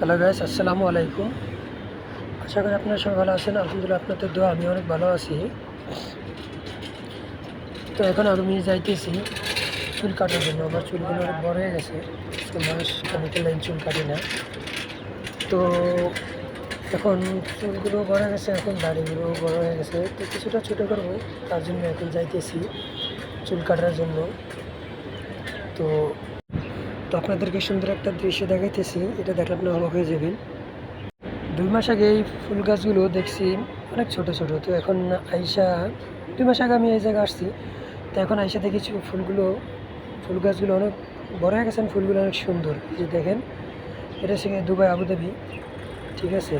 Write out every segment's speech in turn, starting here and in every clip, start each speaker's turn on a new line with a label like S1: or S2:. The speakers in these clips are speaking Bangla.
S1: হ্যালো গাইস আসসালামু আলাইকুম। আশা করি আপনারা সবাই ভালো আছেন। আলহামদুলিল্লাহ আপনাদের দোয়া আমি অনেক ভালো আছি। তো এখন আমি যাইতেছি চুল কাটার জন্য। আমার চুলগুলো অনেক বড় হয়ে গেছে। মানুষ অনেকে লাইন চুল কাটে না। তো এখন চুলগুলো বড় হয়ে গেছে, এখন দাড়িগুলো বড় হয়ে গেছে। তো কিছুটা ছোটো করব, তার জন্য এখন যাইতেছি চুল কাটার জন্য। তো তো আপনাদেরকে সুন্দর একটা দৃশ্য দেখাইতেছি। এটা দেখলে আপনি অবাক হয়ে যাবেন। দুই মাস আগে এই ফুল গাছগুলো দেখছি অনেক ছোট ছোট। তো এখন আইসা দুই মাস আগে আমি এই জায়গায় আসছি। তো এখন আইসা দেখেছি ফুলগুলো ফুল গাছগুলো অনেক বড় হয়ে গেছেন ফুলগুলো অনেক সুন্দর। যে দেখেন, এটা গিয়ে দুবাই আবুধাবি। ঠিক আছে?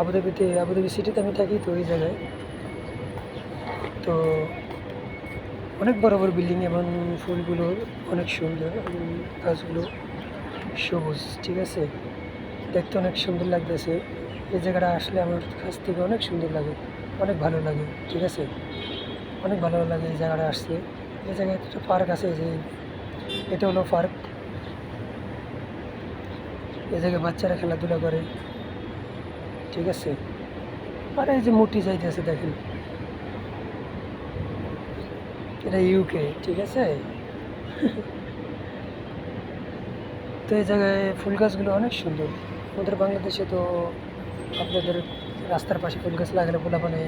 S1: আবুধাবিতে আবুধাবি সিটিতে আমি থাকি তো এই জায়গায়। তো অনেক বড় বড় বিল্ডিং এবং ফুলগুলো অনেক সুন্দর গাছগুলো সবুজ, ঠিক আছে? দেখতে অনেক সুন্দর লাগতেছে। এই জায়গাটা আসলে আমার কাছ থেকে অনেক সুন্দর লাগে, অনেক ভালো লাগে, ঠিক আছে? অনেক ভালো লাগে এই জায়গাটা আসছে এই জায়গায় একটা পার্ক আছে যে, এটা হলো পার্ক এই জায়গায় বাচ্চারা খেলাধুলা করে, ঠিক আছে? আর এই যে মুটি যাইতেছে দেখেন। এটা ইউকে ঠিক আছে? তো এই জায়গায় ফুল গাছগুলো অনেক সুন্দর। আমাদের বাংলাদেশে তো আপনাদের রাস্তার পাশে ফুল গাছ লাগালে পোলাপানে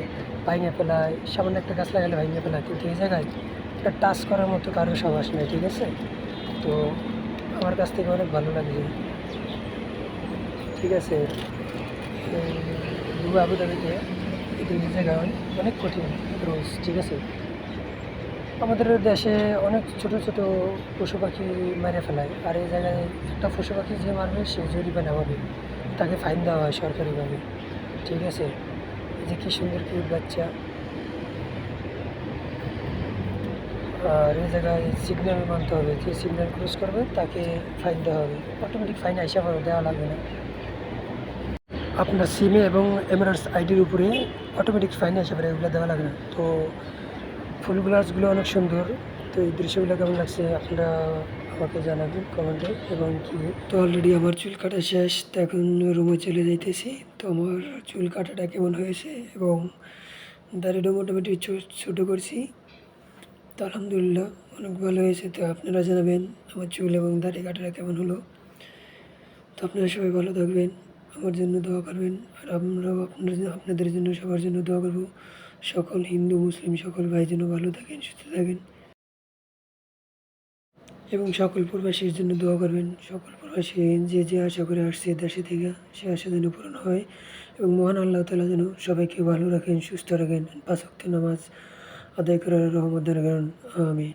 S1: ভাঙে ফেলায়, সামান্য একটা গাছ লাগালে ভাঙে ফেলায়, কিন্তু এই জায়গায় এটা টাচ করার মতো কারও সাবাস নেই, ঠিক আছে? তো আমার কাছ থেকে অনেক ভালো লাগছে। ঠিক আছে? দুবাই আবুধাবিতে, এই জায়গায় অনেক কঠিন রোজ, ঠিক আছে? আমাদের দেশে অনেক ছোট ছোট পশু পাখি মেরে ফেলায়। আর এই জায়গায় একটা পশু পাখি যে মারবে, সে জরিমানা হবে তাকে ফাইন দেওয়া হয় সরকারিভাবে। ঠিক আছে? যে কী সুন্দর কিউট বাচ্চা। আর এই জায়গায় সিগন্যাল মানতে হবে। যে সিগন্যাল ক্রস করবে, তাকে ফাইন দেওয়া হবে। অটোমেটিক ফাইন পড়ে দেওয়া লাগবে না। আপনার সিমে এবং এমআরএস আইডির উপরে অটোমেটিক ফাইন আসে পড়ে এগুলো দেওয়া লাগে না। তো ফুল গাছগুলো অনেক সুন্দর। তো এই দৃশ্যগুলো কেমন লাগছে আপনারা আমাকে জানাবেন কমেন্টে এবং কি? তো অলরেডি আমার চুল কাটা শেষ, তো এখন রুমে চলে যাইতেছি। তো আমার চুল কাটাটা কেমন হয়েছে এবং দাড়িটা মোটামুটি ছোটো করছি। তো আলহামদুলিল্লাহ অনেক ভালো হয়েছে। তো আপনারা জানাবেন আমার চুল এবং দাড়ি কাটাটা কেমন হলো। তো আপনারা সবাই ভালো থাকবেন, আমার জন্য দোয়া করবেন। আর আমরাও আপনার আপনাদের জন্য সবার জন্য দোয়া করব। সকল হিন্দু, মুসলিম, সকল ভাই যেন ভালো থাকেন, সুস্থ থাকেন এবং সকল প্রবাসীর জন্য দোয়া করবেন। সকল প্রবাসী যে যে আশা করে আসছে দেশে থেকে সে আশা যেন পূরণ হয় এবং মহান আল্লাহ তালা যেন সবাইকে ভালো রাখেন, সুস্থ রাখেন। পাঁচক্ত নামাজ আদায় করার রহমত রাখেন আমি